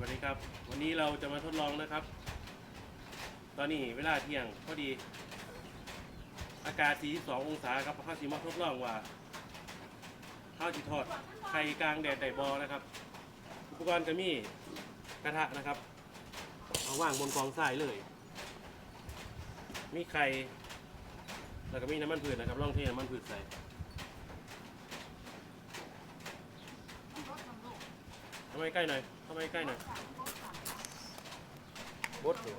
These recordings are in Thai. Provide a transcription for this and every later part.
สวัสดีครับ วันนี้เราจะมาทดลองนะครับ ตอนนี้เวลาเที่ยงพอดี อากาศ 42 องศาครับข้าวสีมาทดลองว่าข้าวจีทอดไข่กลางแดดไดบอนะครับ อุปกรณ์ก็มีกระทะนะครับ เอาว่างบนกองทรายเลย มีไข่แล้วก็มีน้ำมันพืชนะครับลองเทน้ำมันพืชใส่ ทำไมใกล้หน่อยทำไมใกล้หน่อยบดอยู่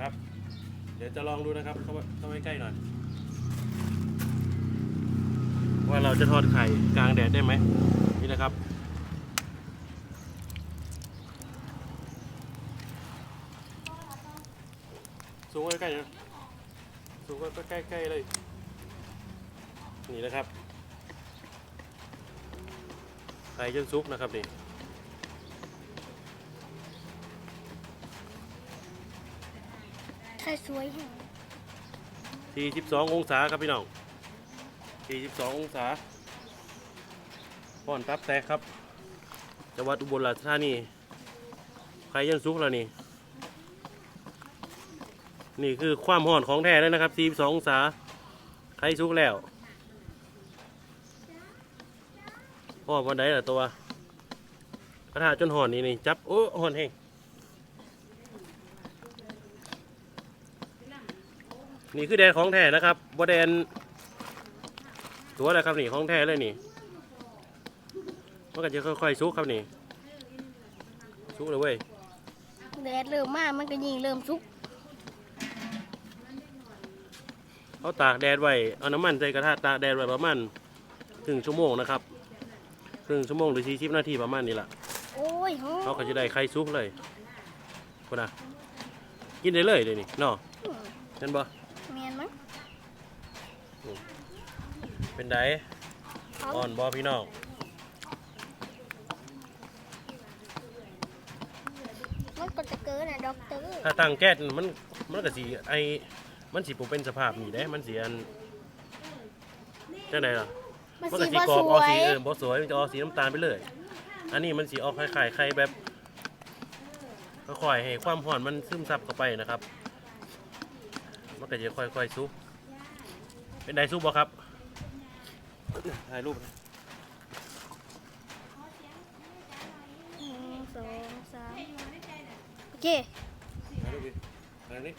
ครับ เดี๋ยวจะลองดูนะครับ เข้ามาเข้ามาใกล้หน่อย ว่าเราจะทอดไข่กลางแดดได้ไหมนี่นะครับสูงไว้ใกล้ๆนะสูงไว้ใกล้ๆเลย นี่นะครับไข่จนซุกนะครับนี่ ใครสวยแห่ง42องศาครับพี่น้อง42องศาป้อนตับแตกครับ จังหวัดอุบลราชธานีใครยังซุกแล้วนี่ นี่คือความห่อนของแท้เลยนะครับ42องศาใครซุกแล้วห่อนวันใดล่ะตัวกระทะจนห่อนนี่นี่จับโอ้ห่อนแห้ง นี่คือแดนของแท้นะครับบ่แดน ตัวอะไรครับนี่ของแท้เลยนี่มันก็จะค่อยๆซุกครับนี่ซุกเลยเว้ยแดดเริ่มมากมันก็ยิงเริ่มสุกเอาตากแดดไว้เอาน้ำมันใส่กระทะตากแดดไว้ประมาณครึ่งชั่วโมงนะครับครึ่งชั่วโมงหรือสี่สิบนาทีประมาณนี้แหละโอ้ยหอเขาก็จะได้ไข่ซุกเลยคนน่ะกินได้เลยเลยวนี่เนาะอืมเห็นบ่ แมนมั้งเป็นไดเขาอ่อนบ่พี่น้องมันก็จะเกินนะด็อกเตอร์ถ้าตั้งแก๊สมันมันก็สิไอมันสิบ่เป็นสภาพนี่เด้มันสิอันจังไดล่ะมันมันสีก็สีบ่กรอสบวออกยสีเออบ่สวยมันจะออกสีน้ำตาลไปเลย อันนี้มันสีออกคล้ายๆไข่แบบค่อยๆให้ความร้อนมันซึมซับเข้าไปนะครับ มันก็จะค่อยๆซุปเป็นไดซุปบ่ครับถ่ายรูปนะหนึ่งสองสามโอเค ถ่ายรูปดิถ่ายนี่